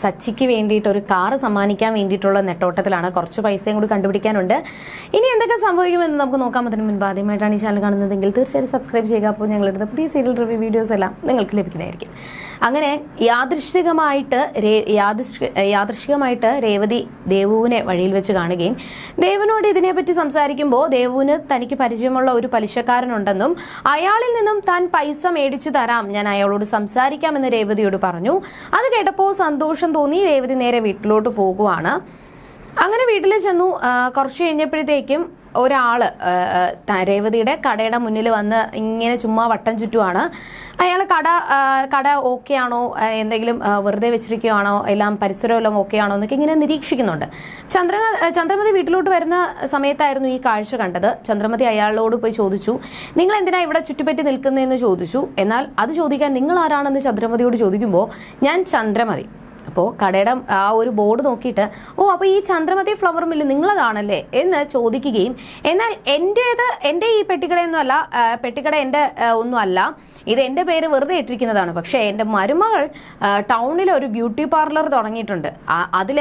സച്ചിക്ക് വേണ്ടിയിട്ട് ഒരു കാറ് സമ്മാനിക്കാൻ വേണ്ടിയിട്ടുള്ള നെട്ടോട്ടത്തിലാണ് കുറച്ച് പൈസയും കൂടി കണ്ടുപിടിക്കാനുണ്ട്. ഇനി എന്തൊക്കെ സംഭവിക്കുമെന്ന് നമുക്ക് നോക്കാൻ അതിന് മുൻപ് ആദ്യമായിട്ടാണ് ഈ ചാനൽ കാണുന്നതെങ്കിൽ തീർച്ചയായും സബ്സ്ക്രൈബ് ചെയ്യുക. അപ്പോൾ ഞങ്ങളുടെ പുതിയ സീരിയൽ റിവ്യൂ വീഡിയോസ് എല്ലാം നിങ്ങൾക്ക് ലഭിക്കുന്നതായിരിക്കും. അങ്ങനെ യാദൃശ്ചികമായിട്ട് യാദൃശ്ചി- യാദൃശ്ചികമായിട്ട് രേവതി ദേവുവിനെ വഴിയിൽ വെച്ച് കാണുകയും ദേവനോട് ഇതിനെപ്പറ്റി സംസാരിക്കുമ്പോൾ ദേവുവിന് തനിക്ക് പരിചയമുള്ള ഒരു പലിശക്കാരനുണ്ടെന്നും അയാളിൽ നിന്നും താൻ പൈസ മേടിച്ചു തരാം ഞാൻ അയാളോട് സംസാരിക്കാമെന്ന് രേവതിയോട് പറഞ്ഞു. അത് കേട്ടപ്പോൾ സന്തോഷം തോന്നി രേവതി നേരെ വീട്ടിലോട്ട് പോകുവാണ്. അങ്ങനെ വീട്ടിൽ ചെന്നു. കുറച്ച് കഴിഞ്ഞപ്പോഴത്തേക്കും ത- രേവതിയുടെ കടയുടെ മുന്നിൽ വന്ന് ഇങ്ങനെ ചുമ്മാ വട്ടം ചുറ്റുവാണ്. അയാൾ കട കട ഓക്കെ ആണോ? എന്തെങ്കിലും വെറുതെ വെച്ചിരിക്കുകയാണോ എല്ലാം പരിസരമെല്ലാം ഓക്കെ ആണോ എന്നൊക്കെ ഇങ്ങനെ നിരീക്ഷിക്കുന്നുണ്ട്. ചന്ദ്ര ചന്ദ്രമതി വീട്ടിലോട്ട് വരുന്ന സമയത്തായിരുന്നു ഈ കാഴ്ച കണ്ടത്. ചന്ദ്രമതി അയാളോട് പോയി ചോദിച്ചു നിങ്ങൾ എന്തിനാ ഇവിടെ ചുറ്റുപറ്റി നിൽക്കുന്നതെന്ന് ചോദിച്ചു? എന്നാൽ അത് ചോദിക്കാൻ നിങ്ങൾ ആരാണെന്ന് ചന്ദ്രമതിയോട് ചോദിക്കുമ്പോൾ ഞാൻ ചന്ദ്രമതി. അപ്പോൾ കടയുടെ ആ ഒരു ബോർഡ് നോക്കിയിട്ട് ഓ അപ്പോൾ ഈ ചന്ദ്രമതി ഫ്ലവർ മില്ല് നിങ്ങളതാണല്ലേ? എന്ന് ചോദിക്കുകയും എന്നാൽ എന്റേത് എന്റെ ഈ പെട്ടിക്കടയൊന്നും അല്ല പെട്ടിക്കട എന്റെ ഒന്നുമല്ല. ഇത് എന്റെ പേര് വെറുതെ ഇട്ടിരിക്കുന്നതാണ്. പക്ഷേ എന്റെ മരുമകൾ ടൗണിൽ ഒരു ബ്യൂട്ടി പാർലർ തുടങ്ങിയിട്ടുണ്ട്. അതിൽ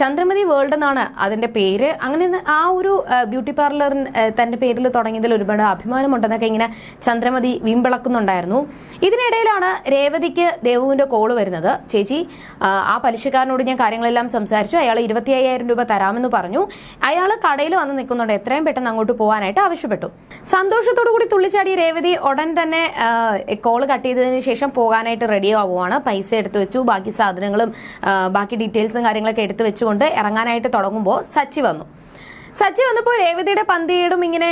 ചന്ദ്രമതി വേൾഡ് എന്നാണ് അതിന്റെ പേര്. അങ്ങനെ ആ ഒരു ബ്യൂട്ടി പാർലർ തന്റെ പേരിൽ തുടങ്ങിയതിൽ ഒരുപാട് അഭിമാനമുണ്ടെന്നൊക്കെ ഇങ്ങനെ ചന്ദ്രമതി വിമ്പിളക്കുന്നുണ്ടായിരുന്നു. ഇതിനിടയിലാണ് രേവതിക്ക് ദേവുവിന്റെ കോൾ വരുന്നത്. ചേച്ചി ആ പലിശക്കാരനോട് ഞാൻ കാര്യങ്ങളെല്ലാം സംസാരിച്ചു. അയാൾ ഇരുപത്തി അയ്യായിരം രൂപ തരാമെന്ന് പറഞ്ഞു. അയാൾ കടയിൽ വന്ന് നിൽക്കുന്നുണ്ട്. എത്രയും പെട്ടെന്ന് അങ്ങോട്ട് പോകാനായിട്ട് ആവശ്യപ്പെട്ടു. സന്തോഷത്തോടു കൂടി തുള്ളിച്ചാടിയ രേവതി ഉടൻ തന്നെ കോൾ കട്ട് ചെയ്തതിന് ശേഷം പോകാനായിട്ട് റെഡി ആവുകയാണ് പൈസ എടുത്തു വെച്ചു. ബാക്കി സാധനങ്ങളും ബാക്കി ഡീറ്റെയിൽസും കാര്യങ്ങളൊക്കെ എടുത്തു വെച്ചുകൊണ്ട് ഇറങ്ങാനായിട്ട് തുടങ്ങുമ്പോൾ സച്ചി വന്നു. സച്ചി വന്നപ്പോൾ രേവതിയുടെ പന്തിയേടും ഇങ്ങനെ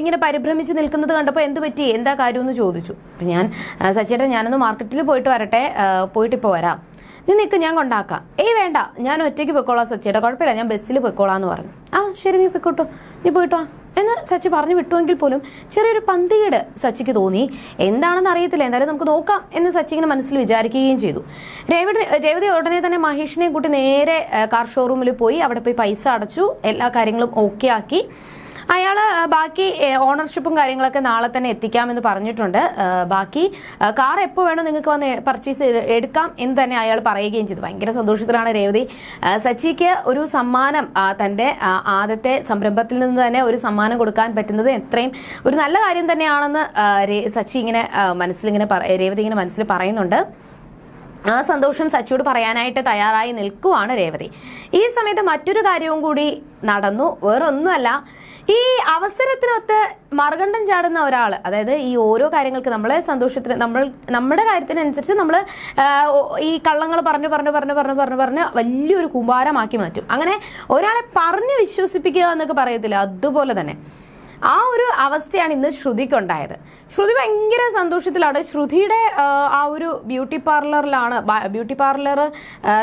ഇങ്ങനെ പരിഭ്രമിച്ച് നിൽക്കുന്നത് കണ്ടപ്പോൾ എന്ത് പറ്റി? എന്താ കാര്യമെന്ന് ചോദിച്ചു. അപ്പം ഞാൻ സച്ചിയുടെ ഞാനൊന്ന് മാർക്കറ്റിൽ പോയിട്ട് വരട്ടെ. പോയിട്ട് ഇപ്പോൾ വരാം. നീ നിൽക്ക് ഞാൻ കൊണ്ടാക്കാം. ഏയ് വേണ്ട ഞാൻ ഒറ്റയ്ക്ക് പൊയ്ക്കോളാം സച്ചിയുടെ കുഴപ്പമില്ല ഞാൻ ബസ്സിൽ പൊയ്ക്കോളാം എന്ന് പറഞ്ഞു. ആ ശരി നീ പൊയ്ക്കോട്ടോ. നീ പോയിട്ടോ എന്ന് സച്ചി പറഞ്ഞു വിട്ടുവെങ്കിൽ പോലും ചെറിയൊരു പന്തികേട് സച്ചിക്ക് തോന്നി. എന്താണെന്ന് അറിയത്തില്ല എന്തായാലും നമുക്ക് നോക്കാം എന്ന് സച്ചി ഇങ്ങനെ മനസ്സിൽ വിചാരിക്കുകയും ചെയ്തു. രേവതി രേവതി ഉടനെ തന്നെ മഹേഷിനെയും കൂട്ടി നേരെ കാർ ഷോറൂമിൽ പോയി അവിടെ പോയി പൈസ അടച്ചു എല്ലാ കാര്യങ്ങളും ഓക്കെ ആക്കി. അയാൾ ബാക്കി ഓണർഷിപ്പും കാര്യങ്ങളൊക്കെ നാളെ തന്നെ എത്തിക്കാമെന്ന് പറഞ്ഞിട്ടുണ്ട്. ബാക്കി കാർ എപ്പോൾ വേണോ നിങ്ങൾക്ക് വന്ന് പർച്ചേസ് എടുക്കാം എന്ന് തന്നെ അയാൾ പറയുകയും ചെയ്തു. ഭയങ്കര സന്തോഷത്തിലാണ് രേവതി. സച്ചിക്ക് ഒരു സമ്മാനം തന്റെ ആദ്യത്തെ സംരംഭത്തിൽ നിന്ന് തന്നെ ഒരു സമ്മാനം കൊടുക്കാൻ പറ്റുന്നത് എത്രയും ഒരു നല്ല കാര്യം തന്നെയാണെന്ന് സച്ചി ഇങ്ങനെ മനസ്സിലിങ്ങനെ രേവതി ഇങ്ങനെ മനസ്സിൽ പറയുന്നുണ്ട്. ആ സന്തോഷം സച്ചിയോട് പറയാനായിട്ട് തയ്യാറായി നിൽക്കുവാണ് രേവതി. ഈ സമയത്ത് മറ്റൊരു കാര്യവും കൂടി നടന്നു. വേറൊന്നുമല്ല ഈ അവസരത്തിനൊത്ത് മറുകണ്ഠം ചാടുന്ന ഒരാൾ അതായത് ഈ ഓരോ കാര്യങ്ങൾക്ക് നമ്മളെ സന്തോഷത്തിന് നമ്മൾ നമ്മുടെ കാര്യത്തിനനുസരിച്ച് നമ്മൾ ഈ കള്ളങ്ങൾ പറഞ്ഞു പറഞ്ഞു പറഞ്ഞു പറഞ്ഞു പറഞ്ഞു പറഞ്ഞ് വലിയൊരു കുമ്പാരമാക്കി മാറ്റും. അങ്ങനെ ഒരാളെ പറഞ്ഞ് വിശ്വസിപ്പിക്കുക എന്നൊക്കെ പറയത്തില്ല. അതുപോലെ തന്നെ. ആ ഒരു അവസ്ഥയാണ് ഇന്ന് ശ്രുതിക്കുണ്ടായത്. ശ്രുതി ഭയങ്കര സന്തോഷത്തിലാണ്. ശ്രുതിയുടെ ആ, ഒരു ബ്യൂട്ടി പാർലറിലാണ് ബ്യൂട്ടി പാർലർ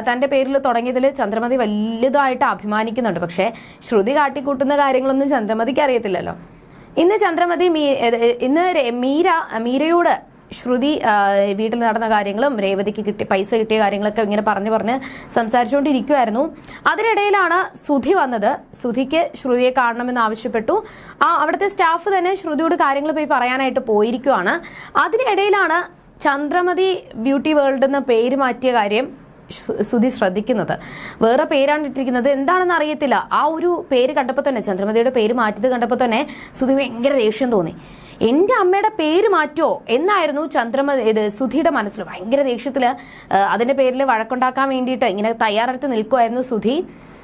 തന്റെ പേരിൽ തുടങ്ങിയതിൽ ചന്ദ്രമതി വലുതായിട്ട് അഭിമാനിക്കുന്നുണ്ട്. പക്ഷേ ശ്രുതി കാട്ടിക്കൂട്ടുന്ന കാര്യങ്ങളൊന്നും ചന്ദ്രമതിക്ക് അറിയത്തില്ലല്ലോ. ഇന്ന് ചന്ദ്രമതി മീ ഇന്ന് മീര മീരയോട് ശ്രുതി വീട്ടിൽ നടന്ന കാര്യങ്ങളും രേവതിക്ക് കിട്ടി പൈസ കിട്ടിയ കാര്യങ്ങളൊക്കെ ഇങ്ങനെ പറഞ്ഞു പറഞ്ഞ് സംസാരിച്ചുകൊണ്ടിരിക്കുമായിരുന്നു അതിനിടയിലാണ് സുധി വന്നത്. സുധിക്ക് ശ്രുതിയെ കാണണമെന്ന് ആവശ്യപ്പെട്ടു. ആ അവിടുത്തെ സ്റ്റാഫ് തന്നെ ശ്രുതിയോട് കാര്യങ്ങൾ പോയി പറയാനായിട്ട് പോയിരിക്കുവാണ്. അതിനിടയിലാണ് ചന്ദ്രമതി ബ്യൂട്ടി വേൾഡ് എന്ന പേര് മാറ്റിയ കാര്യം സുധി ശ്രദ്ധിക്കുന്നത്. വേറെ പേരാണ് ഇട്ടിരിക്കുന്നത് എന്താണെന്ന് അറിയത്തില്ല. ആ ഒരു പേര് കണ്ടപ്പോൾ തന്നെ ചന്ദ്രമതിയുടെ പേര് മാറ്റിയത് കണ്ടപ്പോൾ തന്നെ സുധി ഭയങ്കര ദേഷ്യം തോന്നി. എന്റെ അമ്മയുടെ പേര് മാറ്റോ എന്നായിരുന്നു ചന്ദ്രമ ഇത് സുധിയുടെ മനസ്സിൽ. ഭയങ്കര ദേഷ്യത്തിൽ അതിന്റെ പേരിൽ വഴക്കുണ്ടാക്കാൻ വേണ്ടിയിട്ട് ഇങ്ങനെ തയ്യാറെടുത്ത് നിൽക്കുമായിരുന്നു സുധി.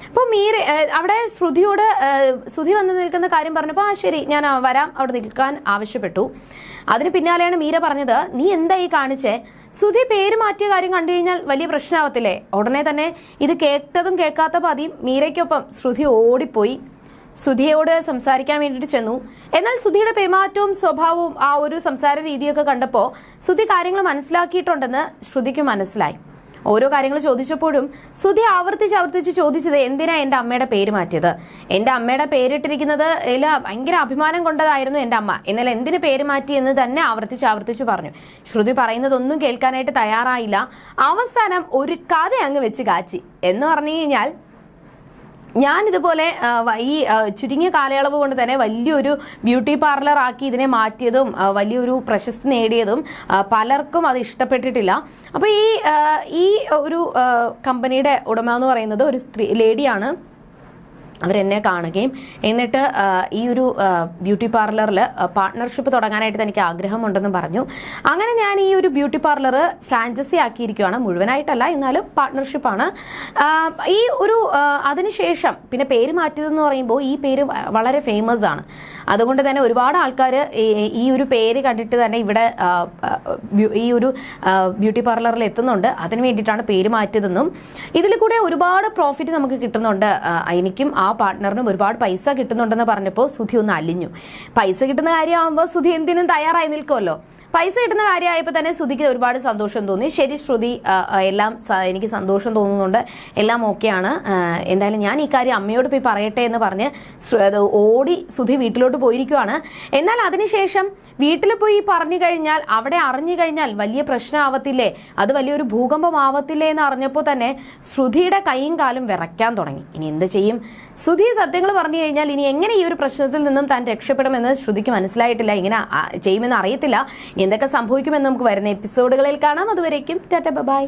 അപ്പോൾ മീര അവിടെ ശ്രുതിയോട് സുധി വന്ന് നിൽക്കുന്ന കാര്യം പറഞ്ഞപ്പോൾ ആ ശരി ഞാൻ വരാം അവിടെ നിൽക്കാൻ ആവശ്യപ്പെട്ടു. അതിന് പിന്നാലെയാണ് മീര പറഞ്ഞത് നീ എന്താ ഈ കാണിച്ചേ? സുധി പേര് മാറ്റിയ കാര്യം കണ്ടു കഴിഞ്ഞാൽ വലിയ പ്രശ്നമാവത്തില്ലേ ഉടനെ തന്നെ ഇത് കേട്ടതും കേൾക്കാത്ത പതിയും മീരയ്ക്കൊപ്പം ശ്രുതി ഓടിപ്പോയി. സുധിയോട് സംസാരിക്കാൻ വേണ്ടിയിട്ട് ചെന്നു. എന്നാൽ സുധിയുടെ പെരുമാറ്റവും സ്വഭാവവും ആ ഒരു സംസാര രീതിയൊക്കെ കണ്ടപ്പോൾ സുധി കാര്യങ്ങൾ മനസ്സിലാക്കിയിട്ടുണ്ടെന്ന് ശ്രുതിക്ക് മനസ്സിലായി. ഓരോ കാര്യങ്ങൾ ചോദിച്ചപ്പോഴും സുധി ആവർത്തിച്ച് ആവർത്തിച്ച് ചോദിച്ചത് എന്തിനാ എന്റെ അമ്മയുടെ പേര് മാറ്റിയത്? എന്റെ അമ്മയുടെ പേരിട്ടിരിക്കുന്നത് ഇല്ല ഭയങ്കര അഭിമാനം കൊണ്ടതായിരുന്നു എന്റെ അമ്മ. എന്നാൽ എന്തിന് പേര് മാറ്റി എന്ന് തന്നെ ആവർത്തിച്ച് ആവർത്തിച്ച് പറഞ്ഞു. ശ്രുതി പറയുന്നതൊന്നും കേൾക്കാനായിട്ട് തയ്യാറായില്ല. അവസാനം ഒരു കഥ അങ്ങ് വെച്ച് കാച്ചി. എന്ന് പറഞ്ഞു കഴിഞ്ഞാൽ ഞാൻ ഇതുപോലെ ഈ ചുരുങ്ങിയ കാലയളവ് കൊണ്ട് തന്നെ വലിയൊരു ബ്യൂട്ടി പാർലർ ആക്കി ഇതിനെ മാറ്റിയതും വലിയൊരു പ്രശസ്തി നേടിയതും പലർക്കും അത് ഇഷ്ടപ്പെട്ടിട്ടില്ല. അപ്പോൾ ഈ ഈ ഒരു കമ്പനിയുടെ ഉടമ എന്ന് പറയുന്നത് ഒരു സ്ത്രീ ലേഡിയാണ്. അവരെന്നെ കാണുകയും എന്നിട്ട് ഈ ഒരു ബ്യൂട്ടി പാർലറിൽ പാർട്ട്ണർഷിപ്പ് തുടങ്ങാനായിട്ട് എനിക്ക് ആഗ്രഹമുണ്ടെന്ന് പറഞ്ഞു. അങ്ങനെ ഞാൻ ഈ ഒരു ബ്യൂട്ടി പാർലർ ഫ്രാഞ്ചൈസി ആക്കിയിരിക്കുകയാണ്. മുഴുവനായിട്ടല്ല എന്നാലും പാർട്ട്ണർഷിപ്പാണ് ഈ ഒരു അതിനുശേഷം പിന്നെ പേര് മാറ്റിയതെന്ന് പറയുമ്പോൾ ഈ പേര് വളരെ ഫേമസ് ആണ്. അതുകൊണ്ട് തന്നെ ഒരുപാട് ആൾക്കാർ ഈ ഒരു പേര് കണ്ടിട്ട് തന്നെ ഇവിടെ ഈ ഒരു ബ്യൂട്ടി പാർലറിൽ എത്തുന്നുണ്ട്. അതിന് വേണ്ടിയിട്ടാണ് പേര് മാറ്റിയതെന്നും. ഇതിൽ കൂടെ ഒരുപാട് പ്രോഫിറ്റ് നമുക്ക് കിട്ടുന്നുണ്ട്. എനിക്കും ആ പാർട്ട്ണറിനും ഒരുപാട് പൈസ കിട്ടുന്നുണ്ടെന്ന് പറഞ്ഞപ്പോൾ സുധി ഒന്ന് അലിഞ്ഞു. പൈസ കിട്ടുന്ന കാര്യമാകുമ്പോൾ സുധി എന്തിനും തയ്യാറായി നിൽക്കുമല്ലോ പൈസ കിട്ടുന്ന കാര്യമായപ്പോൾ തന്നെ ശ്രുതിക്ക് ഒരുപാട് സന്തോഷം തോന്നി. ശരി ശ്രുതി എല്ലാം എനിക്ക് സന്തോഷം തോന്നുന്നുണ്ട്. എല്ലാം ഓക്കെയാണ്. എന്തായാലും ഞാൻ ഈ കാര്യം അമ്മയോട് പോയി പറയട്ടെ എന്ന് പറഞ്ഞ് ഓടി സുധി വീട്ടിലോട്ട് പോയിരിക്കുവാണ്. എന്നാൽ അതിനുശേഷം വീട്ടിൽ പോയി പറഞ്ഞു കഴിഞ്ഞാൽ അവിടെ അറിഞ്ഞു കഴിഞ്ഞാൽ വലിയ പ്രശ്നമാവത്തില്ലേ അത് വലിയൊരു ഭൂകമ്പം ഭൂകമ്പമാവത്തില്ലേ എന്ന് അറിഞ്ഞപ്പോൾ തന്നെ ശ്രുതിയുടെ കൈയും കാലും വിറയ്ക്കാൻ തുടങ്ങി. ഇനി എന്ത് ചെയ്യും? ശ്രുതി സത്യങ്ങൾ പറഞ്ഞു കഴിഞ്ഞാൽ ഇനി എങ്ങനെ ഈ ഒരു പ്രശ്നത്തിൽ നിന്നും താൻ രക്ഷപ്പെടുമെന്ന് ശ്രുതിക്ക് മനസ്സിലായിട്ടില്ല. ഇങ്ങനെ ചെയ്യുമെന്ന് അറിയത്തില്ല. എന്തൊക്കെ സംഭവിക്കുമെന്ന് നമുക്ക് വരുന്ന എപ്പിസോഡുകളിൽ കാണാം. അതുവരേക്കും ടാറ്റ ബൈ.